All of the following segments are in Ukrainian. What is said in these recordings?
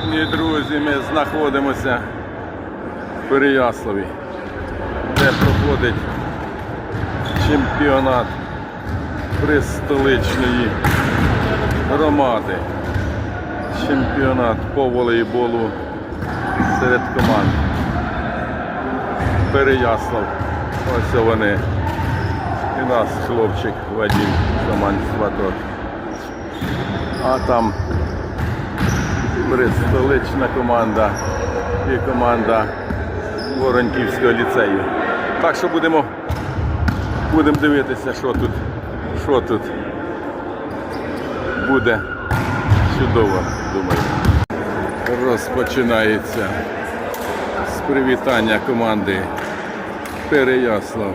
Сьогодні, друзі, ми знаходимося в Переяславі, де проходить чемпіонат пристоличної громади. Чемпіонат по волейболу серед команд. Переяслав. Ось вони. І нас хлопчик Вадим Самань Сваток. А там столична команда і команда Воронківського ліцею. Так що будемо, будемо дивитися, що тут, що тут буде чудово, думаю. Розпочинається з привітання команди Переяслав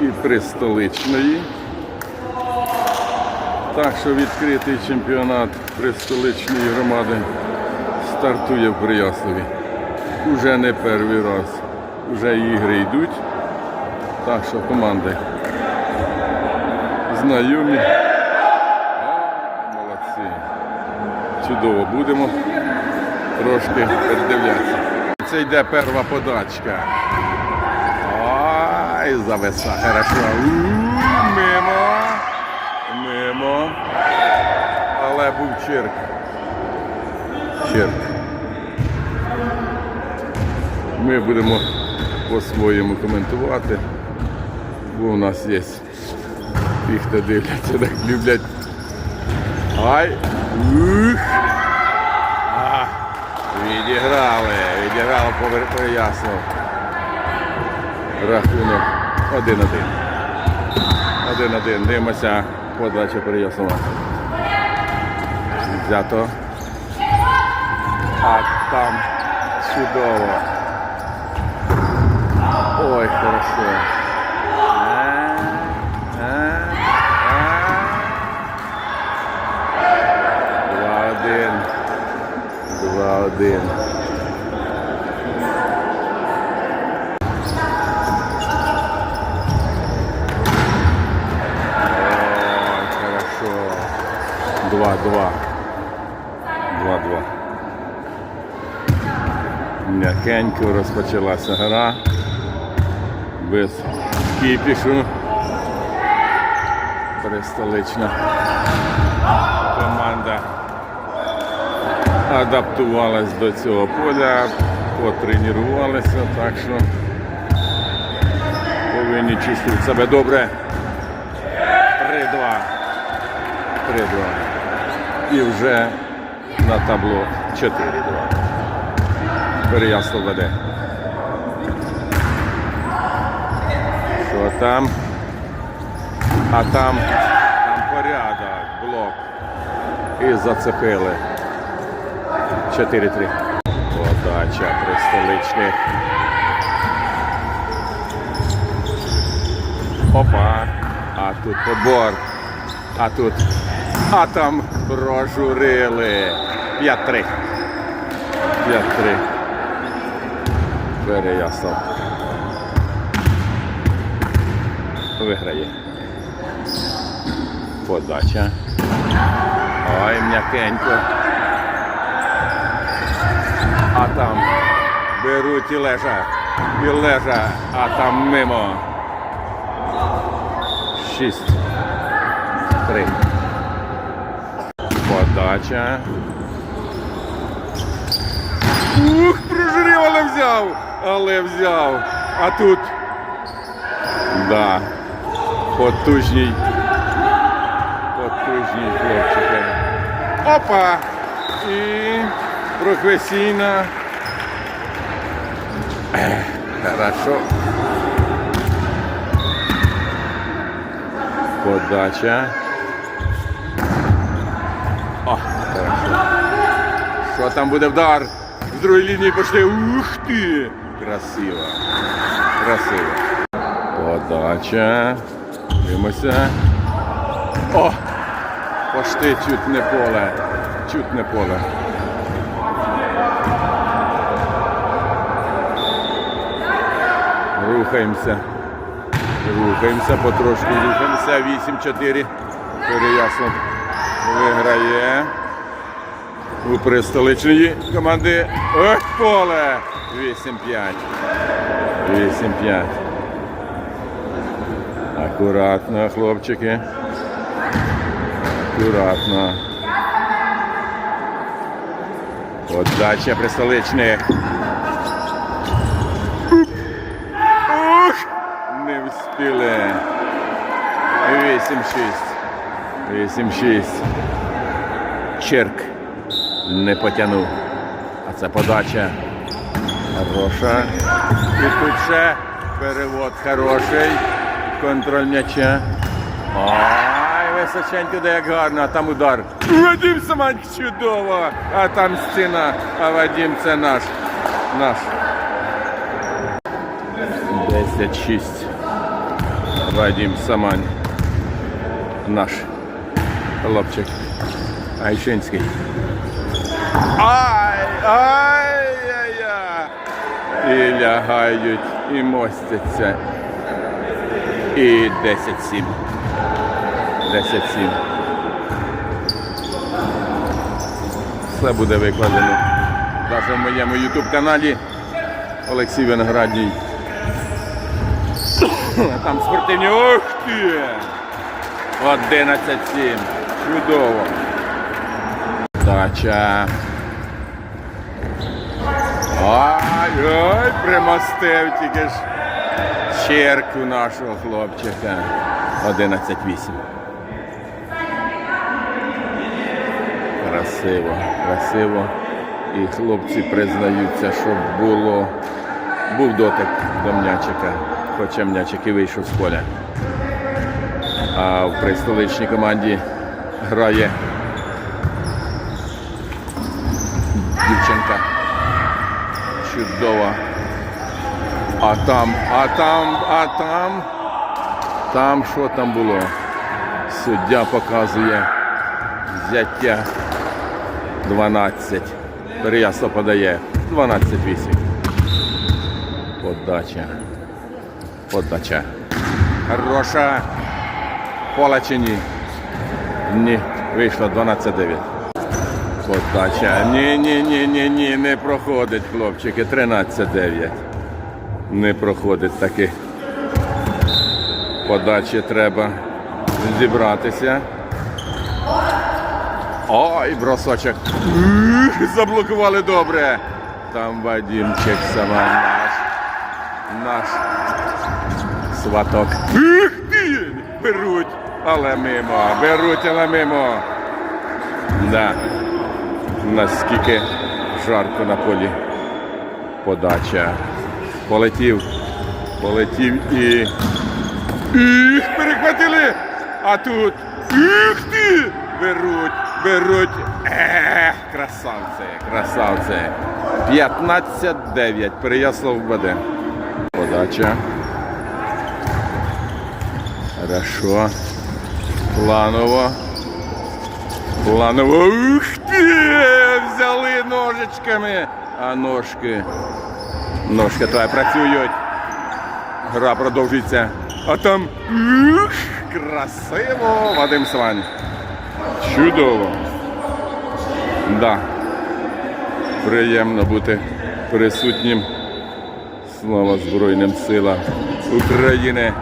і Пристоличної. Так що відкритий чемпіонат Пристоличної громади стартує в Переяславі. Уже не перший раз. Вже ігри йдуть. Так що команди знайомі. Молодці. Чудово будемо трошки передивлятися. Це йде перша подачка. Ай, завеса, хорошо. Мимо. Мимо. Але був черк. Черк. Ми будемо по-своєму коментувати, бо у нас є ті, хто дивляться, так люблять. Ай! Ух! А, відіграли, відіграли по ясно. Рахунок 1-1. 1-1. Дивимося подача переяснова. Взято. А там чудово. Ой, хорошо. А, а, а. Два-один. Два-один. Ой, хорошо. Два-два. Два-два. М'якенько розпочалася гра. Без кіпішу. Перестолична команда адаптувалась до цього поля, потренувалися, так що повинні чувствувати себе добре. 3-2. 3-2. І вже на табло 4-2. Переяслав веде. Що там? А там, там порядок, блок. І зацепили. 4-3. Подача при столичних. Опа. А тут побор. А тут. А там прожурили. 5-3. 5-3. Переяслав. Виграє. Подача. Ой, м'якенько. А там беруть і лежа. І лежа, а там мимо. Шість. Три. Подача. Ух, прожурив, але взяв. Але взяв. А тут. Да. Потужній. Потужній хлопчики. Опа! І професійна. Хорошо. Подача. О, хорошо. Що там буде вдар? З другої лінії пішли. Ух ти! Красиво. Красиво. Подача. Дивимося. О! Пошти чуть не поле. Чуть не поле. Рухаємося. Рухаємося, потрошку рухаємося. 8-4. Переяслав виграє. у престоличної команди. Ох, поле! 8-5. 8-5. Акуратно, хлопчики. Акуратно. Подача престоличних. Ух! Не встигли. 8-6. 8-6. Черк не потягнув. А це подача. Хороша. І тут ще перевод хороший. Контроль м'яча. Ай, височенько, де як гарно, а там удар. Вадим Самань чудово. А там стіна. А Вадим це наш. Наш. 10-6. Вадим Самань. Наш хлопчик. Айшинський. Ай! Ай! яй яй І лягають, і мостяться. І 10-7. 10-7. Все буде викладено. Навіть в моєму YouTube каналі Олексій Виноградній. Там спортивні. Ох ти! 11-7. Чудово. Дача. Ай, ой, примостив тільки ж черку нашого хлопчика. 11-8. Красиво, красиво. І хлопці признаються, що було, був дотик до м'ячика, хоча м'ячик і вийшов з поля. А в престоличній команді грає дівчинка. Чудова. А там, а там, а там. Там що там було? Суддя показує взяття 12. Переясло подає 12-8. Подача. Подача. Хороша. Пола чи ні? Ні. Вийшло 12-9. Подача. Ні, ні, ні, ні, ні, не проходить, хлопчики. 13-9. Не проходить таки. Подачі треба зібратися. Ой, бросочок. Заблокували добре. Там Вадимчик сама наш. Наш сваток. Беруть, але мимо. Беруть, але мимо. Да. Наскільки жарко на полі. Подача. Полетів. Полетів і. Їх перехватили! А тут. Їх ти! Беруть, беруть. Ех, красавці, красавці. 15-9. Переяслав веде. Подача. Хорошо. Планово. Планово. Ух ти! Взяли ножичками. А ножки. Ножки твої працюють. Гра продовжується. А там. Красиво! Вадим Свань. Чудово. Да. Приємно бути присутнім. Слава Збройним силам України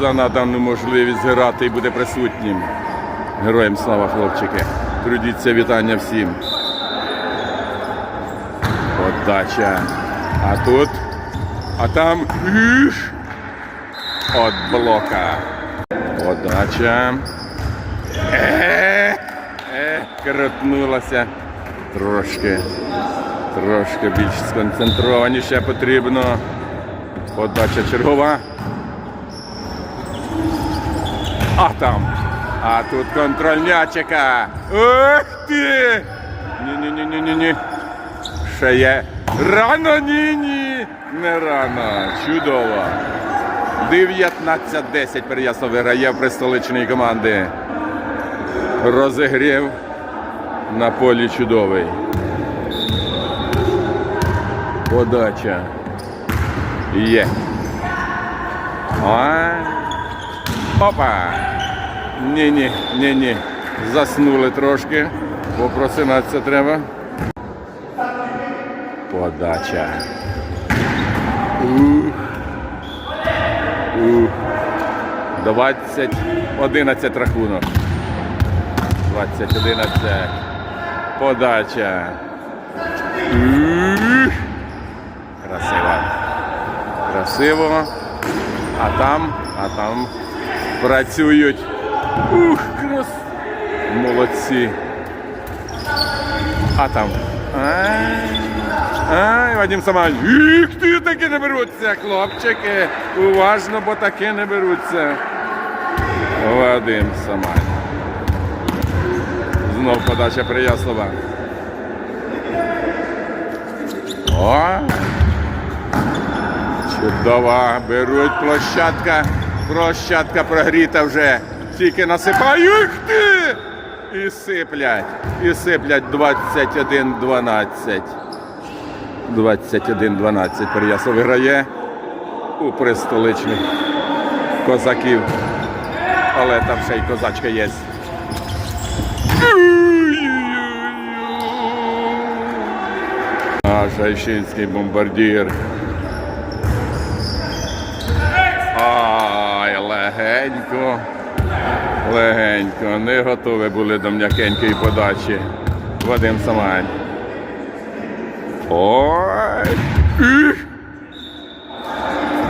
за надану можливість грати і бути присутнім. Героям слава, хлопчики. Трудіться вітання всім. Подача. А тут. А там. Іш. От блока. Подача. Е, е, крутнулася. Трошки. Трошки більш сконцентрованіше потрібно. Подача чергова. А там. А тут контроль м'ячика. Ух ти! Ні-ні-ні-ні-ні. Ще є. Рано ні-ні. Не рано. Чудово. 19-10 Переяслав виграє в престоличної команди. Розігрів на полі чудовий. Подача. Є. Ой. Опа! Ні-ні, ні-ні. Заснули трошки. Попросинатися треба. Подача. Ух. Ух. 20, 11 рахунок. 20, 11. Подача. Ух. Красиво. Красиво. А там, а там працюють. Ух, крас. Молодці. А там. Ай, ай, Вадим Самаль. Їх ти таки не беруться, хлопчики. Уважно, бо таки не беруться. Вадим Самаль. Знов подача Прияслова. О! Чудова. Беруть площадка. Площадка прогріта вже. Тільки насипають ти! І сиплять. І сиплять 21-12. 21-12. Переяслав виграє у престоличних козаків. Але там ще й козачка є. А Шайшинський бомбардір. Ай, легенько. Легенько. Не готові були до м'якенької подачі. Вадим Самань. Ой.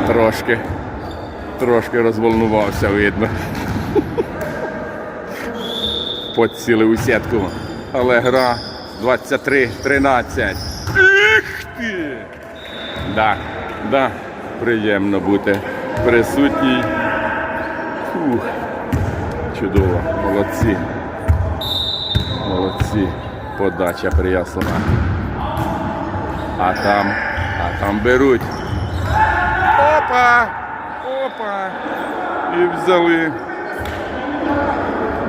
Трошки. Трошки розволнувався, видно. Поцілив у сітку. Але гра 23-13. Іх ти! Да, да, приємно бути присутній. Фух. Чудово, молодці. Молодці. Подача Прияслава. А там, а там беруть. Опа! Опа! І взяли.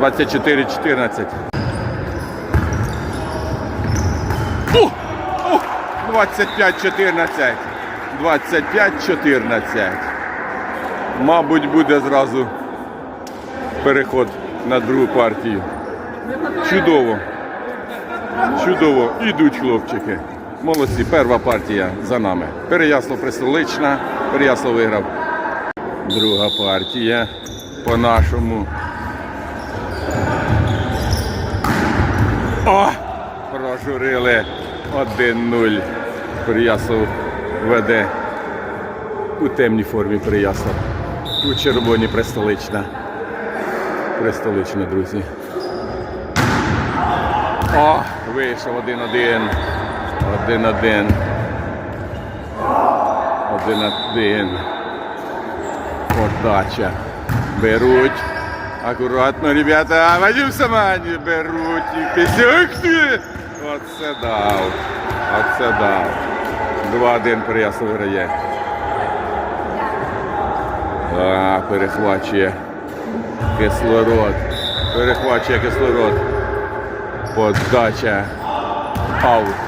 24-14. Ух! Ух! 25-14. 25-14. Мабуть, буде зразу переход на другу партію. Чудово. Чудово. Ідуть хлопчики. Молодці. Перша партія за нами. Переяслав Престолична. Переяслав виграв. Друга партія по-нашому. О! Прожурили 1-0. Переяслав веде у темній формі Переяслав. У червоній Престолична. Престолична, друзі. О, вийшов один-один. Один-один. Один-один. Подача. Беруть. Акуратно, ребята. Вадим Самані беруть. І пісюк. Оце дав. Оце дав. 2-1 Переяслав виграє. А, перехвачує кислород. Перехвачує кислород. Подача. Аут.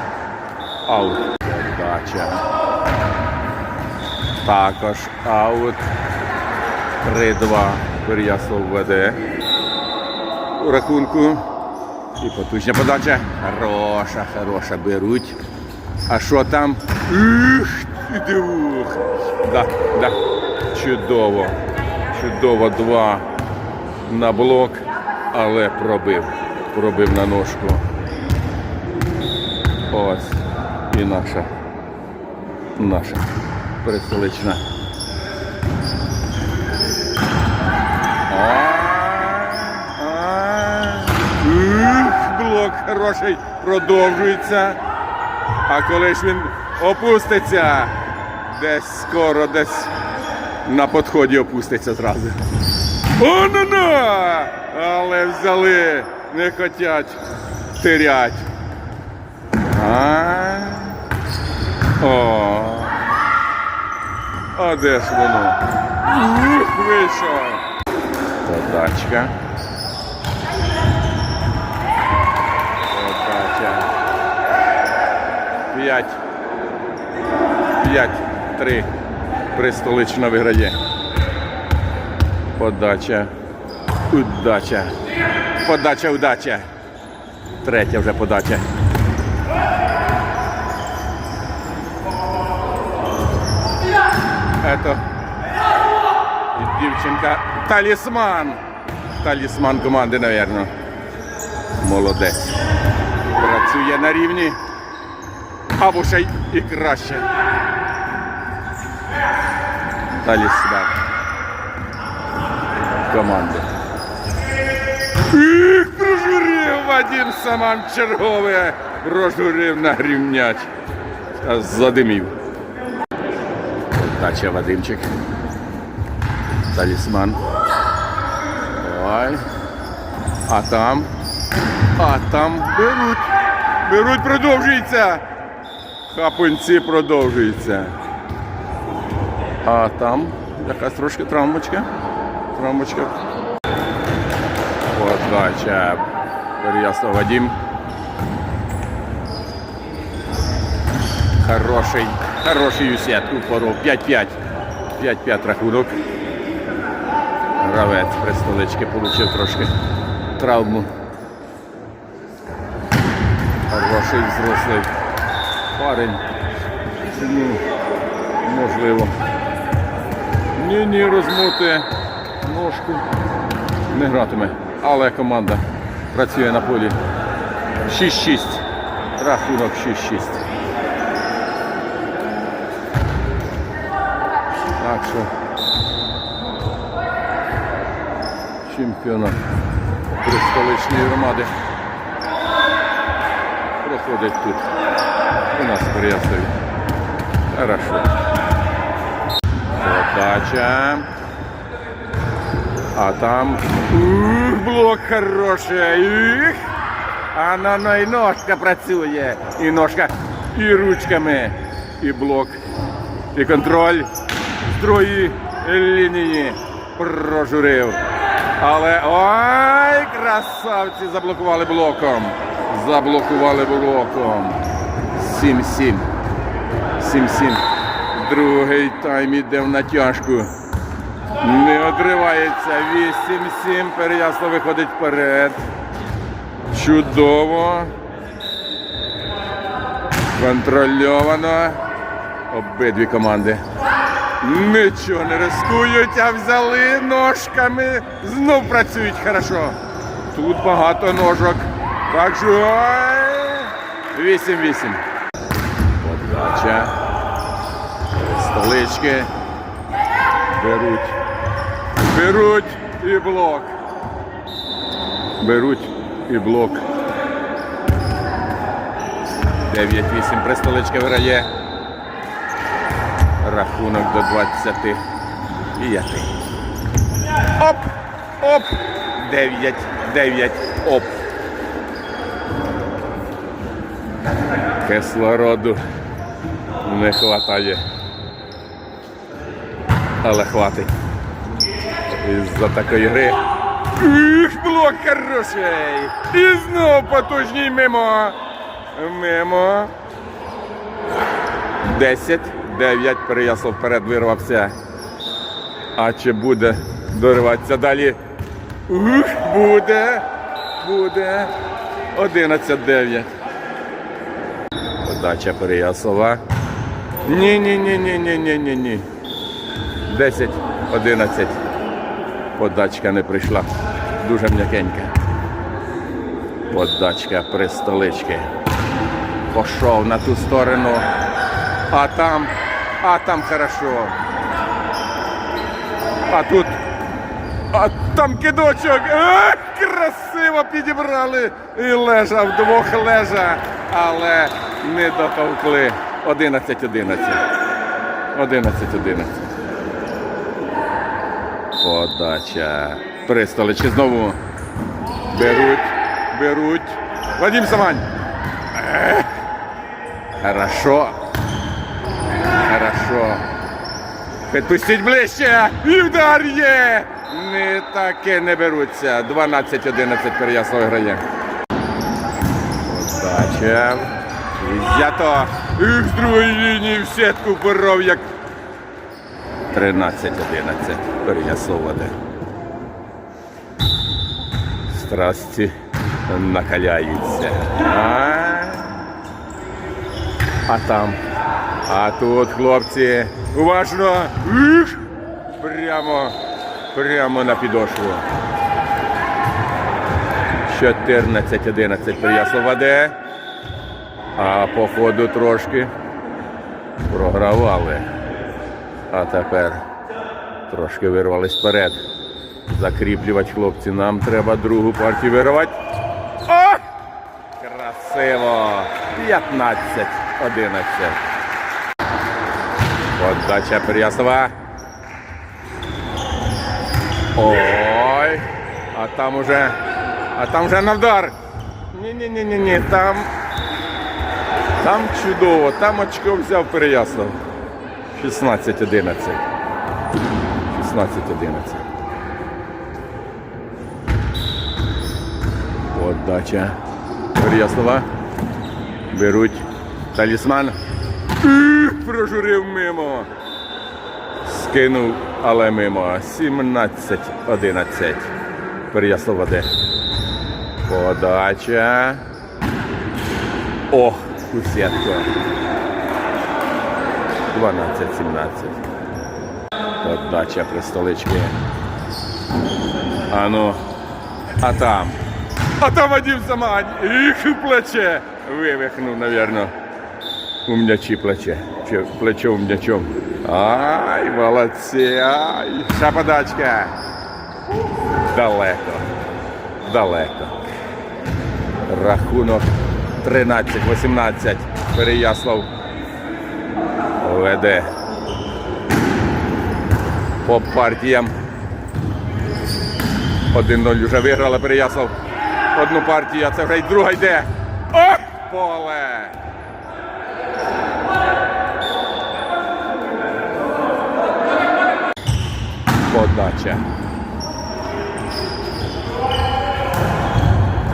Аут. Подача. Також аут. 3-2. Переяслав веде. У рахунку. І потужна подача. Хороша, хороша. Беруть. А що там? Ух, ти дивух. Да, да. Чудово. Чудово. Два на блок, але пробив. Пробив на ножку. Ось. І наша. Наша перестолична. Блок хороший продовжується. А коли ж він опуститься, десь скоро, десь на підході опуститься зразу. О, ну на! Але взяли, не хотять терять. А? О. А де ж воно? Ух, вийшов. Подачка. Подача. П'ять. П'ять. Три. Престолична виграє. Подача. Удача. Подача, удача. Третя вже подача. Ето. І Дівчинка. Талісман. Талісман команди, напевно. Молодець. Працює на рівні. Або ще і краще. Талісман. Команди. Їх прожурив Вадим Саман чергове. Прожурив на рівняч. Задимів. Дача Вадимчик. Талісман. Ой. А там. А там беруть. Беруть, продовжується. Хапунці продовжується. А там якась трошки травмочка. Травмочка. Подача. Переяслав Вадим. Хороший, хороший у сетку поров. 5-5. 5-5 рахунок. Гравець при столичці отримав трошки травму. Хороший взрослий парень. Ну, можливо. Ні-ні, розмути ножку. Не гратиме. Але команда працює на полі. 6-6. Рахунок 6-6. Так що чемпіонат столичної громади проходить тут. У нас в Переяславі. Хорошо. Подача. А там ух, блок хороший. Ух. А на ну і ножка працює. І ножка, і ручками, і блок, і контроль з Другої лінії прожурив. Але ой, красавці заблокували блоком. Заблокували блоком. 7-7. 7-7. Другий тайм іде в натяжку. Не одривається. 8-7. Переясло виходить вперед. Чудово. Контрольовано. Обидві команди. Нічого не рискують, а взяли ножками. Знов працюють хорошо. Тут багато ножок. Так що ой, 8-8. Подача. Столички. Беруть. Беруть і блок. Беруть і блок. 9-8 Престоличка виграє. Рахунок до 25. Оп! Оп! 9, 9, оп. Кислороду не вистачає. Але хватить. Із-за такої гри. Ух, блок хороший! І знов потужній мимо. Мимо. 10, 9, Переяслав вперед вирвався. А чи буде дориватися далі? Ух, буде. Буде. 11-9. Подача Переяслава. Ні, ні, ні, ні, ні, ні, ні, ні. 10, 11. Подачка не прийшла. Дуже м'якенька. Подачка при столички. Пішов на ту сторону. А там, а там хорошо. А тут, а там кидочок. Ах, красиво підібрали. І лежа вдвох лежа, але не дотовкли. 11-11. 11-11. Подача. При столички знову. Беруть, беруть. Вадим Самань. Хорошо. Хорошо. Підпустіть ближче. І вдар є. Не таке не беруться. 12-11 Переяслав грає. Подача. І Взято. І з другої лінії в сітку поров як 13-11 Переяслав веде. Страсті накаляються. А, а там. А тут, хлопці, уважно. Прямо, прямо на підошву. 14-11 Переяслав веде. А по ходу трошки програвали. А тепер трошки вирвались вперед. Закріплювати хлопці. Нам треба другу партію вирвати. О! Красиво! 15-11. Подача Переяслава. Ой! А там уже. А там вже на вдар. Ні-ні-ні-ні, там. Там чудово, там очко взяв Переяслав. 16-11. 16-11. Подача Переяслава. Беруть талісман. Прожурив мимо. Скинув, але мимо. 17-11. Переяслав веде. Подача. Ох, у сітку. 12-17. Подача при столички. А ну. А там. А там Вадим Самань. Їх плече. Вивихнув, навірно. У плече. Чи плече у м'ячом. Ай, молодці. Ай. Ша подачка. Далеко. Далеко. Рахунок 13-18. Переяслав веде по партіям. 1-0 вже виграла Переяслав. Одну партію, а це вже й друга йде. О! Поле! Подача.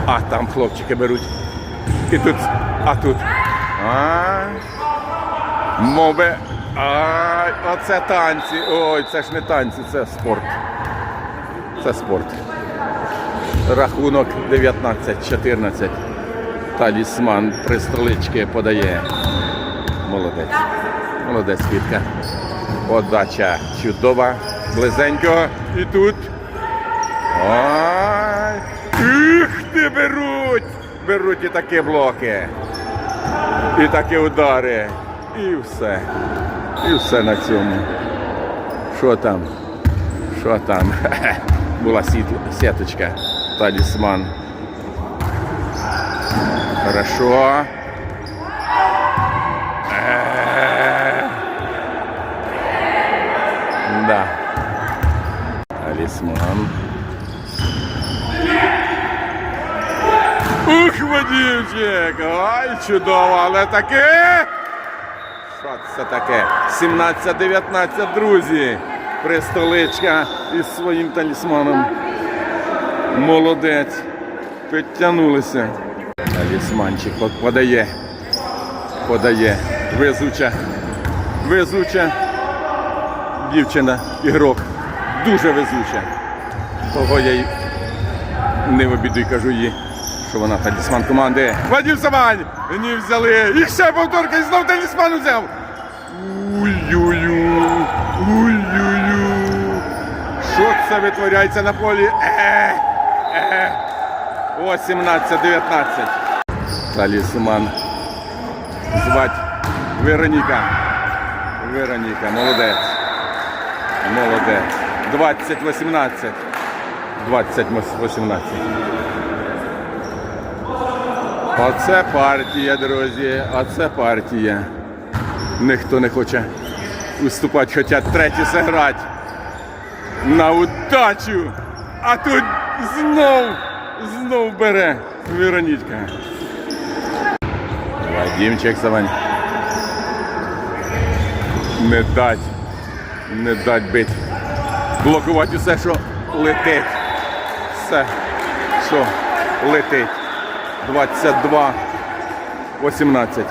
А там хлопчики беруть. І тут, а тут. А, мови. Ай, оце танці. Ой, це ж не танці, це спорт. Це спорт. Рахунок 19-14. Талісман при столички подає. Молодець. Молодець, Квітка. Подача чудова. Близенько. І тут. Ой. Ух ти беруть! Беруть і такі блоки. І такі удари. І все. І все на цьому. Що там? Що там? Була сіт- сіточка. Талісман. Хорошо. Ух, Вадімчик! Ай, чудово, але таке! Що це таке? 17-19, друзі. Пристоличка із своїм талісманом. Молодець. Підтягнулися. Талісманчик подає. Подає. Везуча. Везуча. Дівчина, ігрок. Дуже везуча. Того я й не обіду кажу їй, що вона талісман команди. Вадим Самань! Не взяли. І ще повторка, і знов талісман взяв. Ой-ой-ой. Ой-ой-ой. Що це витворяється на полі? Е, е. 18-19. Талісман. Звать Вероніка. Вероніка, молодець. Молодець. 20-18. 20-18. Оце партія, друзі. Оце партія. Ніхто не хоче виступати, хочуть треті зіграти. На удачу. А тут знов, знов бере Веронічка. Вадимчик Савань. Не дать. Не дать бить. Блокувати все, що летить. Все, що летить. 22 18.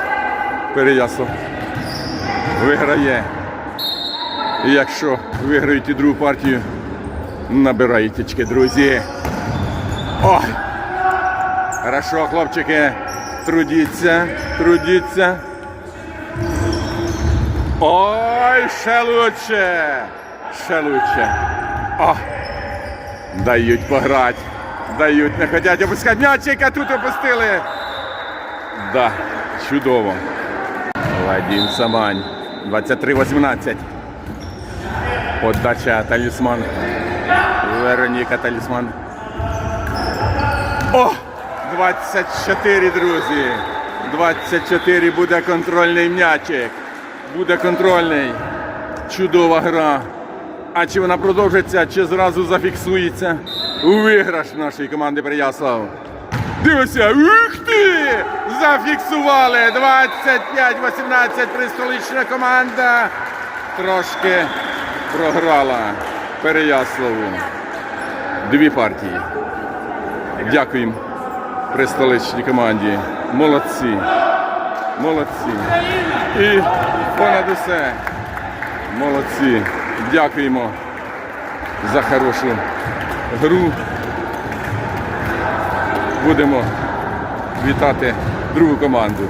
Переяслав. Виграє. І якщо виграють і другу партію, набирають очки, друзі. Ой! Хорошо, хлопчики. Трудіться, трудіться. Ой, ще лучше. Ще лучше. О, дають пограти. Дають, не хотять опускати м'ячик, а тут опустили. Да, чудово. Вадим Самань. 23-18. Подача талісман. Вероніка талісман. О! 24, друзі. 24 буде контрольний м'ячик. Буде контрольний. Чудова гра. А чи вона продовжиться, чи зразу зафіксується? Виграш нашої команди Переяслав. Дивися, ух ти! Зафіксували! 25-18 пристолична команда. Трошки програла Переяславу. Дві партії. Дякуємо пристоличній команді. Молодці. Молодці. І понад усе. Молодці. Дякуємо за хорошу гру. Будемо вітати другу команду.